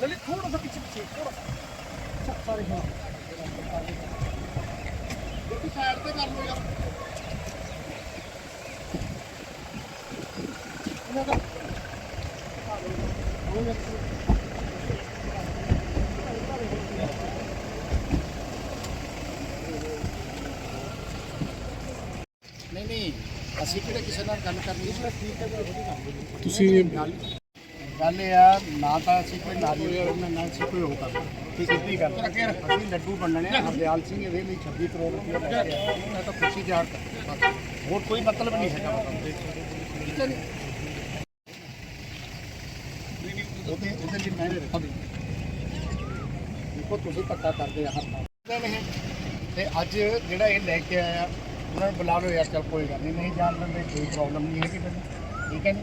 गली थोड़ा सा ਅਸੀਂ ਕਿਹੜੇ ਕਿਸੇ ਨਾਲ ਗੱਲ ਕਰਨੀ ਹੈ ਠੀਕ ਹੈ ਤੁਸੀਂ ਗੱਲ ਗੱਲ ਇਹ ਆ, ਨਾ ਤਾਂ ਅਸੀਂ ਕੋਈ ਨਾਰੀਅਲ ਕਰਨਾ ਨਾ ਅਸੀਂ ਕੋਈ ਉਹ ਕਰਨਾ ਠੀਕ ਸਿੱਧੀ ਗੱਲ ਅਸੀਂ ਲੱਡੂ ਵੰਡਣੇ ਆ, ਹਰਦਿਆਲ ਸਿੰਘ ਇਹਦੇ ਲਈ 26 ਕਰੋੜ ਰੁਪਏ ਲੈ ਕੇ ਮੈਂ ਤਾਂ ਖੁਸ਼ੀ ਜ਼ਾਹਰ ਕਰਦਾ ਬਸ। ਹੋਰ ਕੋਈ ਮਤਲਬ ਨਹੀਂ ਹੈਗਾ ਮਤਲਬ ਠੀਕ ਹੈ ਨੀ? ਉਹਦੇ ਉਹਦੇ ਲਈ ਮੈਂ ਦੇਖੋ, ਤੁਸੀਂ ਧੱਕਾ ਕਰਦੇ ਆ ਹਰ ਨਾਲ ਤੇ ਅੱਜ ਜਿਹੜਾ ਇਹ ਲੈ ਕੇ ਆਇਆ ਉਹਨਾਂ ਨੂੰ ਬੁਲਾ ਲਓ ਯਾਰ, ਚੱਲ ਕੋਈ ਗੱਲ ਨਹੀਂ ਨਹੀਂ ਜਾਣ ਦਿੰਦੇ, ਕੋਈ ਪ੍ਰੋਬਲਮ ਨਹੀਂ ਹੈਗੀ ਮੈਨੂੰ ਠੀਕ ਹੈ ਜੀ?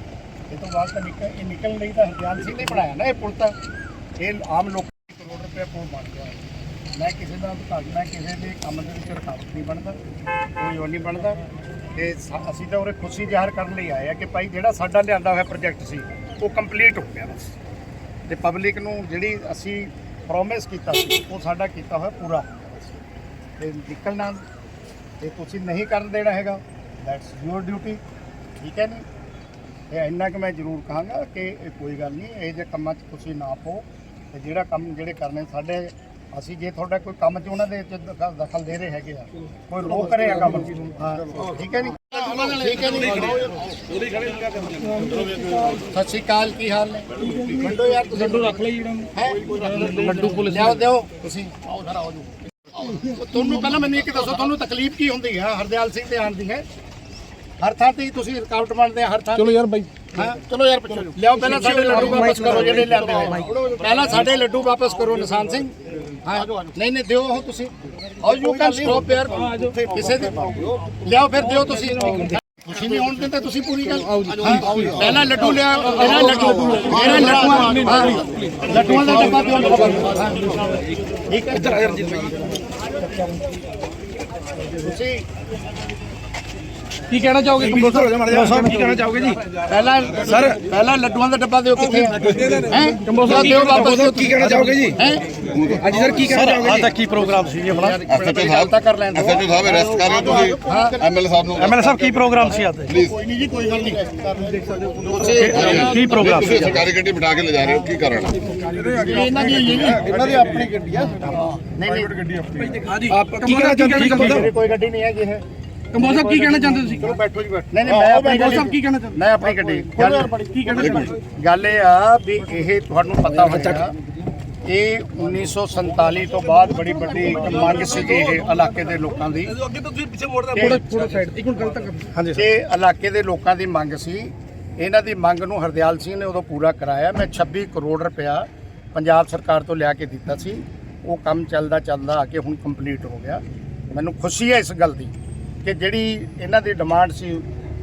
ਇਹ ਤੋਂ ਬਾਅਦ ਤਾਂ ਨਿਕਲ, ਇਹ ਨਿਕਲਣ ਲਈ ਤਾਂ ਹਰਜਾਨ ਸਿੰਘ ਨੇ ਬਣਾਇਆ ਨਾ ਇਹ ਪੁਲ ਤਾਂ। ਇਹ ਆਮ ਲੋਕਾਂ ਦੀ ਕਰੋੜ ਰੁਪਏ ਪੁਲ ਬਣ ਗਿਆ। ਮੈਂ ਕਿਸੇ ਦਾ ਅਧਿਕਾਰ, ਮੈਂ ਕਿਸੇ ਦੇ ਕੰਮ ਦੇ ਵਿੱਚ ਰੁਕਾਵਟ ਨਹੀਂ ਬਣਦਾ, ਕੋਈ ਉਹ ਨਹੀਂ ਬਣਦਾ। ਤੇ ਸ- ਅਸੀਂ ਤਾਂ ਉਰੇ ਖੁਸ਼ੀ ਜ਼ਾਹਰ ਕਰਨ ਲਈ ਆਏ ਆ ਕਿ ਭਾਈ ਜਿਹੜਾ ਸਾਡਾ ਲਿਆਂਦਾ ਹੋਇਆ ਪ੍ਰੋਜੈਕਟ ਸੀ, ਉਹ ਕੰਪਲੀਟ ਹੋ ਗਿਆ ਬਸ। ਤੇ ਪਬਲਿਕ ਨੂੰ ਜਿਹੜੀ ਅਸੀਂ ਪ੍ਰੋਮਿਸ ਕੀਤਾ ਸੀ, ਉਹ ਸਾਡਾ ਕੀਤਾ ਹੋਇਆ ਪੂਰਾ। ਤੇ ਨਿਕਲਣਾ ਤੇ ਤੁਸੀਂ ਨਹੀਂ ਕਰਨ ਦੇਣਾ ਹੈਗਾ ਦੈਟਸ ਯੂਰ ਡਿਊਟੀ ਠੀਕ ਹੈ ਨਹੀਂ ਇਹ ਇੰਨਾ ਕਿ ਮੈਂ ਜ਼ਰੂਰ ਕਹਾਂਗਾ ਕਿ ਇਹ ਕੋਈ ਗੱਲ ਨਹੀਂ ਇਹ ਜੇ ਕੰਮਾਂ 'ਚ ਤੁਸੀਂ ਨਾ ਪਾਓ ਤੇ ਜਿਹੜਾ ਕੰਮ ਜਿਹੜੇ ਕਰਨੇ ਸਾਡੇ ਅਸੀਂ ਜੇ ਤੁਹਾਡਾ ਕੋਈ ਕੰਮ 'ਚ ਉਹਨਾਂ ਦੇ ਵਿੱਚ ਦਖਲ- ਦਖਲ ਦੇ ਰਹੇ ਹੈਗੇ ਆ ਕੋਈ ਰੋਕ ਰਹੇ ਆ ਕੰਮ। ਹਾਂ ਠੀਕ ਹੈ ਨਹੀਂ ਠੀਕ ਹੈ ਨਹੀਂ ਸਤਿ ਸ਼੍ਰੀ ਅਕਾਲ ਕੀ ਹਾਲ ਨੇ? ਵੰਡੋ ਯਾਰ ਤੁਸੀਂ। ਲੱਡੂ ਰੱਖ ਲਈ ਜਿਹੜਾ। ਲੱਡੂ ਪੁਲਿਸ ਲਿਆਓ ਦਿਓ ਤੁਸੀਂ। ਆਓ ਜਰਾ ਆਓ ਜਾਓ ਤੁਹਾਨੂੰ ਪਹਿਲਾਂ ਮੈਨੂੰ ਇੱਕ ਦੱਸੋ ਤੁਹਾਨੂੰ ਤਕਲੀਫ ਕੀ ਹੁੰਦੀ ਹੈ ਹਰਦਿਆਲ ਸਿੰਘ ਤੇ ਆਣ ਦੀ ਹੈ? ਹਰ ਥਾਂ ਤੇ ਹੀ ਤੁਸੀਂ ਰੁਕਾਵਟ ਬਣਦੇ ਆ ਹਰ ਥਾਂ ਚਲੋ ਯਾਰ ਬਾਈ। ਹਾਂ? ਚਲੋ ਯਾਰ ਪਿੱਛੇ ਲਿਆਓ ਪਹਿਲਾਂ ਸਾਡੇ ਲੱਡੂ ਵਾਪਸ ਕਰੋ ਜਿਹੜੇ ਲਿਆਂਦੇ ਹੋਏ। ਪਹਿਲਾਂ ਸਾਡੇ ਲੱਡੂ ਵਾਪਸ ਕਰੋ ਨਿਸ਼ਾਨ ਸਿੰਘ। ਹਾਂ? ਨਹੀਂ ਨਹੀਂ ਦਿਓ ਉਹ ਤੁਸੀਂ। ਆਓ ਯੂ ਕੈਨ ਸਟਾਪ ਯਾਰ ਕਿਸੇ ਦੇ ਲਿਆਓ ਫਿਰ ਦਿਓ ਤੁਸੀਂ। ਤੁਸੀਂ ਨਹੀਂ ਹੋਣ ਦਿੰਦੇ ਤੁਸੀਂ ਪੂਰੀ ਗੱਲ। ਹਾਂ, ਪਹਿਲਾਂ ਲੱਡੂ ਲਿਆ ਪਹਿਲਾਂ ਲੱਡੂ। ਪਹਿਲਾਂ ਲੱਡੂਆਂ ਹਾਂ, ਲੱਡੂਆਂ ਦਾ ਡੱਬਾ ਦਿਓ ਹਾਂ, ਠੀਕ ਹੈ ਇੱਧਰ ਆ ਤੁਸੀਂ ਕੀ ਕਹਿਣਾ ਚਾਹੋਗੇ? ਕੰਪੋਜ਼ਰ ਹੋ ਜਾ। ਮਾੜਾ ਸਾਹਿਬ ਕੀ ਕਹਿਣਾ ਚਾਹੋਗੇ ਜੀ? ਪਹਿਲਾਂ ਸਰ। ਪਹਿਲਾਂ ਲੱਡੂਆਂ ਦਾ ਡੱਬਾ ਦਿਓ ਕਿੱਥੇ? ਹੈ? ਕੰਬੋਸਾ ਦਿਓ ਵਾਪਸ ਦਿਓ ਕੀ ਕਹਿਣਾ ਚਾਹੋਗੇ ਜੀ? ਹੈ? ਹਾਂਜੀ ਸਰ ਕੀ ਕਹਿਣਾ ਚਾਹੋਗੇ ਜੀ? ਕੀ ਪ੍ਰੋਗਰਾਮ ਸੀ ਜੀ ਆਪਣਾ? ਐਸਐਚਓ ਸਾਹਿਬ ਤਾਂ ਕਰ ਲੈਂਦੇ ਐਸਐਚਓ ਸਾਹਿਬ ਅਰੈਸਟ ਕਰ ਰਹੇ ਤੁਸੀਂ। ਐਮਐਲਏ ਸਾਹਿਬ ਨੂੰ। ਐਮਐਲਏ ਸਾਹਿਬ ਕੀ ਪ੍ਰੋਗਰਾਮ ਸੀ ਅੱਜ? ਕੋਈ ਨਹੀਂ ਜੀ ਕੋਈ ਗੱਲ ਨਹੀਂ। ਤੁਸੀਂ ਕੀ ਪ੍ਰੋਗਰਾਮ ਤੁਸੀਂ ਸਰਕਾਰੀ ਗੱਡੀ ਬਿਠਾ ਕੇ ਲੈ ਜਾ ਰਹੇ ਹੋ ਕੀ ਕਾਰਨ ਇਹਨਾਂ ਦੀ ਜੀ ਇਹਨਾਂ ਦੀ ਆਪਣੀ ਗੱਡੀ ਆ। ਨਹੀਂ ਨਹੀਂ। ਗੱਡੀ ਆਪਣੀ ਆਪ ਕੀ ਕਹਿਣਾ ਚਾਹੁੰਦੇ ਜੀ ਕੋਈ ਗੱਡੀ ਨਹੀਂ ਹੈਗੀ ਇਹ। ਕੰਪੋਜ਼ਰ ਕੀ ਕਹਿਣਾ ਚਾਹੁੰਦੇ ਤੁਸੀਂ? ਚਲੋ ਬੈਠੋ ਜੀ ਬੈਠੋ। ਨਹੀਂ ਨਹੀਂ ਮੈਂ ਆਪਣੀ ਸਾਹਿਬ ਕੀ ਕਹਿਣਾ ਚਾਹੁੰਦੇ? ਮੈਂ ਆਪਣੀ ਗੱਡੀ। ਗੱਲ ਕੀ ਕਹਿਣਾ ਚਾਹੁੰਦੇ? ਗੱਲ ਇਹ ਆ ਵੀ ਇਹ ਤੁਹਾਨੂੰ ਪਤਾ ਹੋਵੇਗਾ ਇਹ 1947 ਤੋਂ ਬਾਅਦ ਬੜੀ ਵੱਡੀ ਇੱਕ ਮੰਗ ਸੀਗੀ ਇਹ ਇਲਾਕੇ ਦੇ ਲੋਕਾਂ ਦੀ। ਥੋੜਾ ਥੋੜਾ ਸਾਈਡ ਇੱਕ ਮਿੰਟ ਗੱਲ ਤਾਂ ਕਰ। ਹਾਂਜੀ ਇਹ ਇਲਾਕੇ ਦੇ ਲੋਕਾਂ ਦੀ ਮੰਗ ਸੀ। ਇਹਨਾਂ ਦੀ ਮੰਗ ਨੂੰ ਹਰਦਿਆਲ ਸਿੰਘ ਨੇ ਉਦੋਂ ਪੂਰਾ ਕਰਾਇਆ। ਮੈਂ 26 ਕਰੋੜ ਰੁਪਇਆ ਪੰਜਾਬ ਸਰਕਾਰ ਤੋਂ ਲਿਆ ਕੇ ਦਿੱਤਾ ਸੀ। ਉਹ ਕੰਮ ਚੱਲਦਾ ਚੱਲਦਾ ਆ ਕੇ ਹੁਣ ਕੰਪਲੀਟ ਹੋ ਗਿਆ। ਮੈਨੂੰ ਖੁਸ਼ੀ ਹੈ ਇਸ ਗੱਲ ਦੀ। ਕਿ ਜਿਹੜੀ ਇਹਨਾਂ ਦੀ ਡਿਮਾਂਡ ਸੀ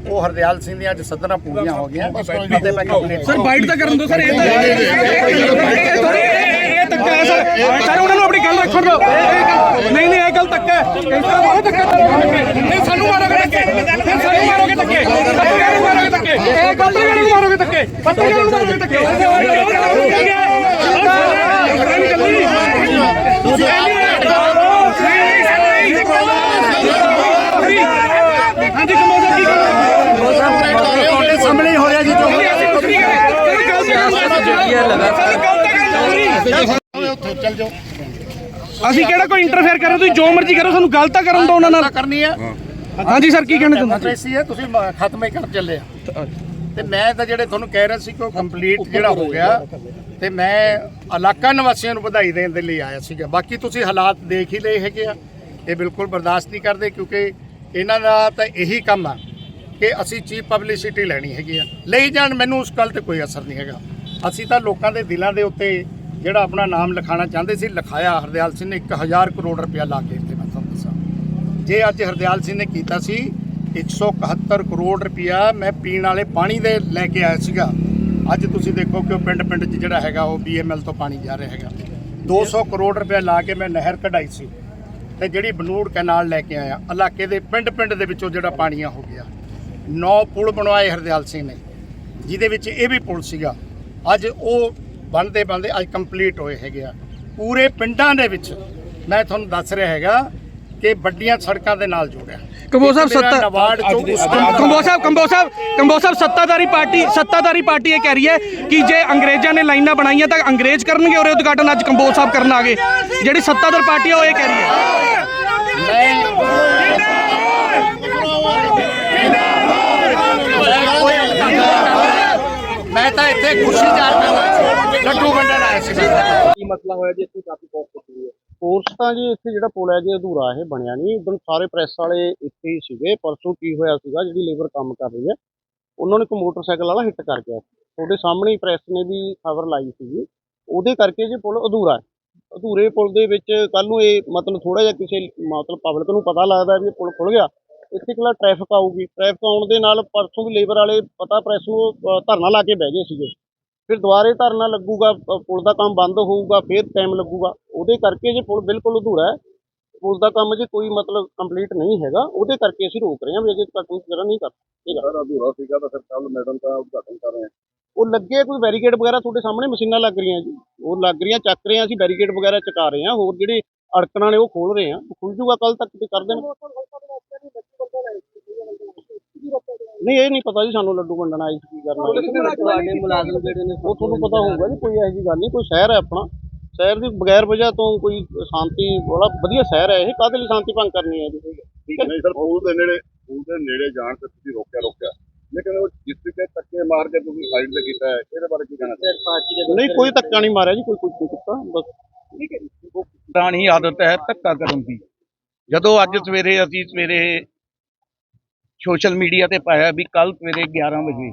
ਉਹ ਹਰਦਿਆਲ ਸਿੰਘ ਦੀਆਂ ਅੱਜ ਸੱਦਰਾਂ ਪੂਰੀਆਂ ਹੋ ਗਈਆਂ ਅਤੇ ਮੈਂ ਕੰਪਲੀਟ ਸਰ ਬਾਈਟ ਤਾਂ ਕਰਨ ਦਿਓ ਸਰ ਇਹ ਤਾਂ ਇਹ ਥੋੜੀ ਇਹ ਧੱਕਾ ਹੈ ਸਰ ਸਰ ਉਹਨਾਂ ਨੂੰ ਆਪਣੀ ਗੱਲ ਰੱਖਣ ਦਿਓ ਨਹੀਂ ਨਹੀਂ ਇਹ ਗੱਲ ਧੱਕਾ ਹੈ ਇਸ ਤਰ੍ਹਾਂ ਬਹੁਤ ਧੱਕਾ ਨਹੀਂ ਸਾਨੂੰ ਮਾਰੋਗੇ ਧੱਕੇ ਫਿਰ ਸਾਨੂੰ ਮਾਰੋਗੇ ਧੱਕੇ ਪੱਤਰਕਾਰਾਂ ਨੂੰ ਮਾਰੋਗੇ ਧੱਕੇ ਇਹ ਪੱਤਰਕਾਰਾਂ ਨੂੰ ਮਾਰੋਗੇ ਧੱਕੇ ਪੱਤਰਕਾਰਾਂ ਨੂੰ ਮਾਰੋਗੇ ਧੱਕੇ ਕਮੋਜ਼ਾ ਕੀ ਤੁਹਾਡੇ ਸਾਹਮਣੇ ਹੀ ਹੋਇਆ ਜੀ ਜੋ ਉੱਥੇ ਚੱਲ ਜਾਓ ਅਸੀਂ ਕਿਹੜਾ ਕੋਈ ਇੰਟਰਫੇਅਰ ਕਰ ਰਹੇ ਤੁਸੀਂ ਜੋ ਮਰਜ਼ੀ ਕਰੋ ਸਾਨੂੰ ਗੱਲ ਤਾਂ ਕਰਨ ਦਿਓ ਉਹਨਾਂ ਨਾਲ ਕਰਨੀ ਹੈ ਹਾਂਜੀ ਸਰ ਕੀ ਕਹਿਣਾ ਚਾਹੁੰਦੇ ਐਡਰੈਸੀ ਹੈ ਤੁਸੀਂ ਮ- ਖਤਮ ਹੀ ਕਰ ਚੱਲੇ ਆ ਤੇ ਮੈਂ ਤਾਂ ਜਿਹੜੇ ਤੁਹਾਨੂੰ ਕਹਿ ਰਿਹਾ ਸੀ ਕਿ ਉਹ ਕੰਪਲੀਟ ਜਿਹੜਾ ਹੋ ਗਿਆ ਤੇ ਮੈਂ ਇਲਾਕਾ ਨਿਵਾਸੀਆਂ ਨੂੰ ਵਧਾਈ ਦੇਣ ਦੇ ਲਈ ਆਇਆ ਸੀਗਾ ਬਾਕੀ ਤੁਸੀਂ ਹਾਲਾਤ ਦੇਖ ਹੀ ਲਏ ਹੈਗੇ ਆ ਇਹ ਬਿਲਕੁਲ ਬਰਦਾਸ਼ਤ ਨਹੀਂ ਕਰਦੇ ਕਿਉਂਕਿ ਇਹਨਾਂ ਦਾ ਤਾਂ ਇਹੀ ਕੰਮ ਆ ਕਿ ਅਸੀਂ ਚੀਪ ਪਬਲਿਸਿਟੀ ਲੈਣੀ ਹੈਗੀ ਆ ਲਈ ਜਾਣ ਮੈਨੂੰ ਉਸ ਗੱਲ ਤੇ ਕੋਈ ਅਸਰ ਨਹੀਂ ਹੈਗਾ ਅਸੀਂ ਤਾਂ ਲੋਕਾਂ ਦੇ ਦਿਲਾਂ ਦੇ ਉੱਤੇ ਜਿਹੜਾ ਆਪਣਾ ਨਾਮ ਲਿਖਾਉਣਾ ਚਾਹੁੰਦੇ ਸੀ, ਲਿਖਾਇਆ। ਹਰਦਿਆਲ ਸਿੰਘ ਨੇ 1000 ਕਰੋੜ ਰੁਪਇਆ ਲਾ ਕੇ ਇੱਥੇ ਮੈਂ ਤੁਹਾਨੂੰ ਦੱਸਾਂ। ਜੇ ਅੱਜ ਹਰਦਿਆਲ ਸਿੰਘ ਨੇ ਕੀਤਾ ਸੀ 171 ਕਰੋੜ ਰੁਪਇਆ ਮੈਂ ਪੀਣ ਵਾਲੇ ਪਾਣੀ ਦੇ ਲੈ ਕੇ ਆਇਆ ਸੀਗਾ। ਅੱਜ ਤੁਸੀਂ ਦੇਖੋ ਕਿ ਉਹ ਪਿੰਡ-ਪਿੰਡ 'ਚ ਜਿਹੜਾ ਹੈਗਾ, ਉਹ ਬੀਐਮਐਲ ਤੋਂ ਪਾਣੀ ਜਾ ਰਿਹਾ ਹੈਗਾ। 200 ਕਰੋੜ ਰੁਪਇਆ ਲਾ ਕੇ ਮੈਂ ਨਹਿਰ ਕਢਾਈ ਸੀ ਤੇ ਜਿਹੜੀ ਬਨੂੜ ਕੈਨਾਲ ਲੈ ਕੇ ਆਇਆ। ਇਲਾਕੇ ਦੇ ਪਿੰਡ-ਪਿੰਡ ਦੇ ਵਿੱਚੋਂ ਜਿਹੜਾ ਪਾਣੀਆਂ ਹੋ ਗਿਆ। ਨੌ ਪੁਲ ਬਣਵਾਏ ਹਰਦਿਆਲ ਸਿੰਘ ਨੇ, ਜਿਹਦੇ ਵਿੱਚ ਇਹ ਵੀ ਪੁਲ ਸੀਗਾ। ਅੱਜ ਉਹ ਬਣਦੇ ਬਣਦੇ ਅੱਜ ਕੰਪਲੀਟ ਹੋਏ ਹੈਗੇ ਆ। ਪੂਰੇ ਪਿੰਡਾਂ ਦੇ ਵਿੱਚ ਮੈਂ ਤੁਹਾਨੂੰ ਦੱਸ ਰਿਹਾ ਹੈਗਾ ਕਿ ਵੱਡੀਆਂ ਸੜਕਾਂ ਦੇ ਨਾਲ ਜੋੜਿਆ। ਕੰਬੋਜ ਸਾਹਿਬ ਸੱਤਾ- ਕੰਬੋਜ ਸਾਹਿਬ ਕੰਬੋਜ ਸਾਹਿਬ ਕੰਬੋਜ ਸਾਹਿਬ ਸੱਤਾਧਾਰੀ ਪਾਰਟੀ ਸੱਤਾਧਾਰੀ ਪਾਰਟੀ ਇਹ ਕਹਿ ਰਹੀ ਹੈ ਕਿ ਜੇ ਅੰਗਰੇਜ਼ਾਂ ਨੇ ਲਾਈਨਾਂ ਬਣਾਈਆਂ ਤਾਂ ਅੰਗਰੇਜ਼ ਕਰਨਗੇ ਔਰ ਉਦਘਾਟਨ ਅੱਜ ਕੰਬੋਜ ਸਾਹਿਬ ਕਰਨ ਆ ਗਏ। ਜਿਹੜੀ ਸੱਤਾਧਾਰ ਪਾਰਟੀ ਉਹ ਇਹ ਕਹਿ ਰਹੀ ਹੈ। ਮੈਂ ਤਾਂ ਇੱਥੇ ਖੁਸ਼ੀ ਜਾਣ ਲੱਡੂ ਵੰਡਣ ਆਇਆ ਸੀ। ਕੀ ਮਸਲਾ ਹੋਇਆ ਜੀ? ਇੱਥੇ ਕਾਫੀ ਕੋਸਟ ਕੀਤੀ ਹੈ। ਕੋਰਸ ਤਾਂ ਜੀ ਇੱਥੇ ਜਿਹੜਾ ਪੁਲ ਹੈ ਜੀ ਅਧੂਰਾ ਇਹ ਬਣਿਆ ਨਹੀਂ। ਉਦੋਂ ਸਾਰੇ ਪ੍ਰੈਸ ਵਾਲੇ ਇੱਥੇ ਹੀ ਸੀਗੇ। ਪਰਸੋਂ ਕੀ ਹੋਇਆ ਸੀਗਾ ਜਿਹੜੀ ਲੇਬਰ ਕੰਮ ਕਰ ਰਹੀ ਹੈ ਉਹਨਾਂ ਨੂੰ ਇੱਕ ਮੋਟਰਸਾਈਕਲ ਵਾਲਾ ਹਿੱਟ ਕਰ ਗਿਆ। ਤੁਹਾਡੇ ਸਾਹਮਣੇ ਹੀ ਪ੍ਰੈਸ ਨੇ ਵੀ ਖਬਰ ਲਾਈ ਸੀਗੀ। ਉਹਦੇ ਕਰਕੇ ਜੀ ਪੁਲ ਅਧੂਰਾ ਹੈ। ਅਧੂਰੇ ਪੁਲ ਦੇ ਵਿੱਚ ਕੱਲ ਨੂੰ ਇਹ ਮਤਲਬ ਥੋੜਾ ਜਿਹਾ ਕਿਸੇ ਮਤਲਬ ਪਬਲਿਕ ਨੂੰ ਪਤਾ ਲੱਗਦਾ ਵੀ ਇਹ ਪੁਲ ਖੁੱਲ ਗਿਆ। ਇੱਥੇ ਕਿਲਾ ਟ੍ਰੈਫਿਕ ਆਊਗੀ। ਟ੍ਰੈਫਿਕ ਆਉਣ ਦੇ ਨਾਲ ਪਰਸੋਂ ਵੀ ਲੇਬਰ ਵਾਲੇ ਪਤਾ ਪ੍ਰੈਸ ਨੂੰ ਧਰਨਾ ਲਾ ਕੇ ਬਹਿ ਗਏ ਸੀਗੇ। ਫਿਰ ਦੁਬਾਰੇ ਧਰਨਾ ਲੱਗੂਗਾ ਪੁਲ ਦਾ ਕੰਮ ਬੰਦ ਹੋਊਗਾ ਫਿਰ ਟਾਈਮ ਲੱਗੂਗਾ। ਉਹਦੇ ਕਰਕੇ ਜੇ ਪੁਲ ਬਿਲਕੁਲ ਅਧੂਰਾ ਹੈ ਪੁਲ ਦਾ ਕੰਮ ਜੇ ਕੋਈ ਮਤਲਬ ਕੰਪਲੀਟ ਨਹੀਂ ਹੈਗਾ ਉਹਦੇ ਕਰਕੇ ਅਸੀਂ ਰੋਕ ਰਹੇ ਹਾਂ ਵੀ ਅਜੇ ਤੱਕ ਉਸ ਤਰ੍ਹਾਂ ਨਹੀਂ ਕਰ ਇਹ ਗੱਲ ਸਰ ਅਧੂਰਾ ਸੀਗਾ ਤਾਂ ਫਿਰ ਕੱਲ ਮੈਡਮ ਦਾ ਉਦਘਾਟਨ ਕਰ ਰਹੇ ਹਾਂ ਉਹ ਲੱਗੇ ਕੋਈ ਬੈਰੀਕੇਡ ਵਗੈਰਾ ਤੁਹਾਡੇ ਸਾਹਮਣੇ ਮਸ਼ੀਨਾਂ ਲੱਗ ਰਹੀਆਂ ਜੀ। ਉਹ ਲੱਗ ਰਹੀਆਂ ਚੱਕ ਰਹੇ ਹਾਂ ਅਸੀਂ ਬੈਰੀਕੇਡ ਵਗੈਰਾ ਚਕਾ ਰਹੇ ਹਾਂ ਹੋਰ ਜਿਹੜੇ ਅੜਕਣਾਂ ਨੇ ਉਹ ਖੋਲ ਰਹੇ ਹਾਂ। ਖੁੱਲ ਜੂਗਾ ਕੱਲ ਤੱਕ ਤੇ ਕਰ ਦੇਣ। ਨਹੀਂ ਇਹ ਨਹੀਂ ਪਤਾ ਜੀ ਸਾਨੂੰ ਲੱਡੂ ਵੰਡਣਾ ਇਸ ਕੀ ਕਰਨਾ ਤੁਹਾਡੇ ਮੁਲਾਜ਼ਮ ਜਿਹੜੇ ਨੇ ਉਹ ਤੁਹਾਨੂੰ ਪਤਾ ਹੋਊਗਾ ਜੀ ਕੋਈ ਇਹੋ ਗੱਲ ਨਹੀਂ ਕੋਈ ਸ਼ਹਿਰ ਹੈ ਆਪਣਾ। ਸ਼ਹਿਰ ਦੀ ਬਗੈਰ ਵਜ੍ਹਾ ਤੋਂ ਕੋਈ ਸ਼ਾਂਤੀ ਬੜਾ ਵਧੀਆ ਸ਼ਹਿਰ ਹੈ ਇਹ ਕਾਹਦੇ ਲਈ ਸ਼ਾਂਤੀ ਭੰਗ ਕਰਨੀ ਹੈ ਜੀ? ਠੀਕ ਹੈ। ਨਹੀਂ ਸਰ ਪੂਲ ਦੇ ਨੇੜੇ ਪੂਲ ਦੇ ਨੇੜੇ ਜਾਣ ਤੇ ਤੁਸੀਂ ਰੋਕਿਆ ਰੋਕਿਆ। ਲੇਕਿਨ ਉਹ ਜਿਸ ਤਰੀਕੇ ਧੱਕੇ ਮਾਰ ਕੇ ਤੁਸੀਂ ਸਾਈਡ ਤੇ ਕੀਤਾ ਹੈ ਇਹਦੇ ਬਾਰੇ ਕੀ ਕਹਿਣਾ ਫਿਰ ਪਾਰਟੀ ਦੇ ਨਹੀਂ ਕੋਈ ਧੱਕਾ ਨਹੀਂ ਮਾਰਿਆ ਜੀ ਕੋਈ ਕੁਝ ਨਹੀਂ ਕੀਤਾ ਬਸ। ਪੁਰਾਣੀ ਆਦਤ ਹੈ ਧੱਕਾ ਕਰਨ ਦੀ। ਜਦੋਂ ਅੱਜ ਸਵੇਰੇ ਅਸੀਂ ਸਵੇਰੇ ਸੋਸ਼ਲ ਮੀਡੀਆ ਤੇ ਪਾਇਆ ਵੀ ਕੱਲ ਸਵੇਰੇ 11 ਵਜੇ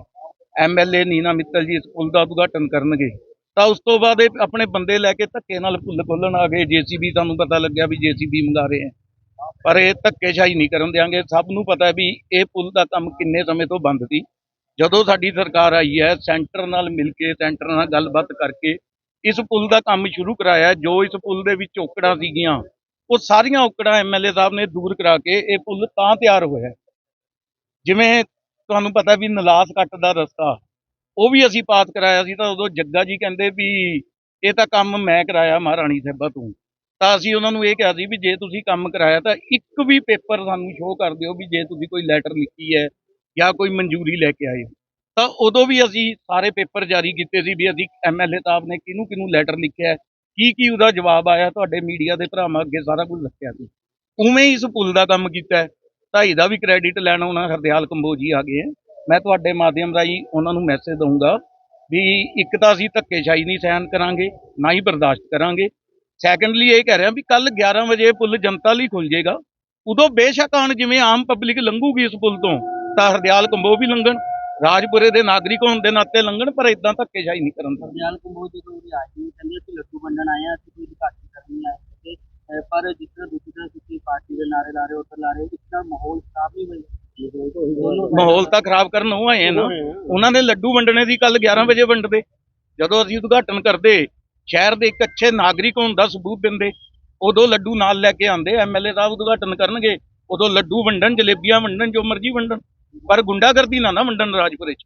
ਐਮਐਲਏ ਨੀਨਾ ਮਿੱਤਲ ਜੀ ਇਸ ਪੁਲ ਦਾ ਉਦਘਾਟਨ ਕਰਨਗੇ। ਤਾਂ ਉਸ ਤੋਂ ਬਾਅਦ ਇਹ ਆਪਣੇ ਬੰਦੇ ਲੈ ਕੇ ਧੱਕੇ ਨਾਲ ਪੁਲ ਖੋਲਣ ਆ ਗਏ। ਜੀਸੀਬੀ ਤੁਹਾਨੂੰ ਪਤਾ ਲੱਗਿਆ ਵੀ ਜੀਸੀਬੀ ਮੰਗਾ ਰਹੇ ਆ ਪਰ ਇਹ ਧੱਕੇਸ਼ਾਹੀ ਨਹੀਂ ਕਰਨ ਦਿਆਂਗੇ। ਸਭ ਨੂੰ ਪਤਾ ਵੀ ਇਹ ਪੁਲ ਦਾ ਕੰਮ ਕਿੰਨੇ ਸਮੇਂ ਤੋਂ ਬੰਦ ਸੀ। ਜਦੋਂ ਸਾਡੀ ਸਰਕਾਰ ਆਈ ਹੈ, ਸੈਂਟਰ ਨਾਲ ਮਿਲ ਕੇ, ਸੈਂਟਰ ਨਾਲ ਗੱਲਬਾਤ ਕਰਕੇ ਇਸ ਪੁਲ ਦਾ ਕੰਮ ਸ਼ੁਰੂ ਕਰਾਇਆ। ਜੋ ਇਸ ਪੁਲ ਦੇ ਵਿੱਚ ਔਕੜਾਂ ਸੀਗੀਆਂ, ਉਹ ਸਾਰੀਆਂ ਔਕੜਾਂ ਐਮਐਲਏ ਸਾਹਿਬ ਨੇ ਦੂਰ ਕਰਾ ਕੇ ਇਹ ਪੁਲ ਤਾਂ ਤਿਆਰ ਹੋਇਆ। ਜਿਵੇਂ ਤੁਹਾਨੂੰ ਪਤਾ ਵੀ ਨਲਾਸ ਕੱਟ ਦਾ ਰਸਤਾ, ਉਹ ਵੀ ਅਸੀਂ ਪਾਸ ਕਰਾਇਆ ਸੀ ਤਾਂ ਉਦੋਂ ਜੱਗਾ ਜੀ ਕਹਿੰਦੇ ਵੀ ਇਹ ਤਾਂ ਕੰਮ ਮੈਂ ਕਰਾਇਆ ਮਹਾਰਾਣੀ ਸਾਹਿਬਾ ਤੋਂ। ਤਾਂ ਅਸੀਂ ਉਹਨਾਂ ਨੂੰ ਇਹ ਕਿਹਾ ਸੀ ਵੀ ਜੇ ਤੁਸੀਂ ਕੰਮ ਕਰਾਇਆ ਤਾਂ ਇੱਕ ਵੀ ਪੇਪਰ ਸਾਨੂੰ ਸ਼ੋਅ ਕਰ ਦਿਓ ਵੀ ਜੇ ਤੁਸੀਂ ਕੋਈ ਲੈਟਰ ਲਿਖੀ ਹੈ ਜਾਂ ਕੋਈ ਮਨਜ਼ੂਰੀ ਲੈ ਕੇ ਆਏ ਤਾਂ ਉਦੋਂ ਵੀ ਅਸੀਂ ਸਾਰੇ ਪੇਪਰ ਜਾਰੀ ਕੀਤੇ ਸੀ ਵੀ ਅਸੀਂ ਐਮਐਲਏ ਸਾਹਿਬ ਨੇ ਕਿਹਨੂੰ ਕਿਹਨੂੰ ਲੈਟਰ ਲਿਖਿਆ ਕੀ ਕੀ ਉਹਦਾ ਜਵਾਬ ਆਇਆ, ਤੁਹਾਡੇ ਮੀਡੀਆ ਦੇ ਭਰਾਵਾਂ ਅੱਗੇ ਸਾਰਾ ਕੁਝ ਰੱਖਿਆ ਸੀ। ਉਵੇਂ ਹੀ ਇਸ ਪੁਲ ਦਾ ਕੰਮ ਕੀਤਾ ਢਾਈ ਦਾ ਵੀ ਕ੍ਰੈਡਿਟ ਲੈਣਾ ਆਉਣਾ, ਹਰਦਿਆਲ ਕੰਬੋਜੀ ਆ ਗਏ ਮੈਂ ਤੁਹਾਡੇ ਮਾਧਿਅਮ ਰਾਹੀਂ ਉਹਨਾਂ ਨੂੰ ਮੈਸੇਜ ਦਊਂਗਾ ਵੀ ਇੱਕ ਤਾਂ ਅਸੀਂ ਧੱਕੇਸ਼ਾਹੀ ਨਹੀਂ ਸਹਿਣ ਕਰਾਂਗੇ, ਨਾ ਹੀ ਬਰਦਾਸ਼ਤ ਕਰਾਂਗੇ। ਸੈਕੰਡਲੀ ਇਹ ਕਹਿ ਰਿਹਾ ਵੀ ਕੱਲ 11 ਵਜੇ ਇਹ ਪੁਲ ਜਨਤਾ ਲਈ ਖੁੱਲ ਜਾਏਗਾ। ਉਦੋਂ ਬੇਸ਼ੱਕ ਆਣ ਜਿਵੇਂ ਆਮ ਪਬਲਿਕ ਲੰਘੂਗੀ ਇਸ ਪੁਲ ਤੋਂ, ਤਾਂ ਹਰਦਿਆਲ ਕੰਬੋ ਵੀ ਲੰਘਣ, ਰਾਜਪੁਰੇ ਦੇ ਨਾਗਰਿਕ ਹੋਣ ਦੇ ਨਾਤੇ ਲੰਘਣ, ਪਰ ਇਦਾਂ ਧੱਕੇਸ਼ਾਹੀ ਨਹੀਂ ਕਰਨ ਦਾ ਹਰਦਿਆਲ ਕੰਬੋ ਜਦੋਂ ਉਹ ਆਏ ਕਹਿੰਦੇ ਅਸੀਂ ਲੱਡੂ ਵੰਡਣ ਆਏ ਆ, ਅਸੀਂ ਕੋਈ ਉਦਘਾਟਨ ਕਰਨੀ ਆਏ ਪਰ ਜਿਸ ਤਰ੍ਹਾਂ ਦੂਜੀ ਤਰ੍ਹਾਂ ਤੁਸੀਂ ਪਾਰਟੀ ਦੇ ਨਾਰੇ ਲਾ ਰਹੇ ਹੋ ਉੱਧਰ ਲਾ ਰਹੇ ਹੋ, ਇਸ ਤਰ੍ਹਾਂ ਮਾਹੌਲ ਖਰਾਬ ਨਹੀਂ ਹੋਇਆ। ਮਾਹੌਲ ਤਾਂ ਖਰਾਬ ਕਰਨ ਉਹ ਆਏ ਆ ਨਾ। ਉਹਨਾਂ ਨੇ ਲੱਡੂ ਵੰਡਣੇ ਸੀ ਕੱਲ 11 ਵਜੇ ਵੰਡਦੇ। ਜਦੋਂ ਅਸੀਂ ਉਦਘਾਟਨ ਕਰਦੇ ਸ਼ਹਿਰ ਦੇ ਇੱਕ ਅੱਛੇ ਨਾਗਰਿਕ ਹੋਣ ਦਾ ਸਬੂਤ ਦਿੰਦੇ ਉਦੋਂ ਲੱਡੂ ਨਾਲ ਲੈ ਕੇ ਆਂਦੇ ਐਮਐਲਏ ਸਾਹਿਬ ਉਦਘਾਟਨ ਕਰਨਗੇ ਉਦੋਂ ਲੱਡੂ ਵੰਡਣ ਜਲੇਬੀਆਂ ਵੰਡਣ ਜੋ ਮਰਜ਼ੀ ਵੰਡਣ ਪਰ ਗੁੰਡਾਗਰਦੀ ਨਾ ਨਾ ਵੰਡਣ ਰਾਜਪੁਰੇ ਚ।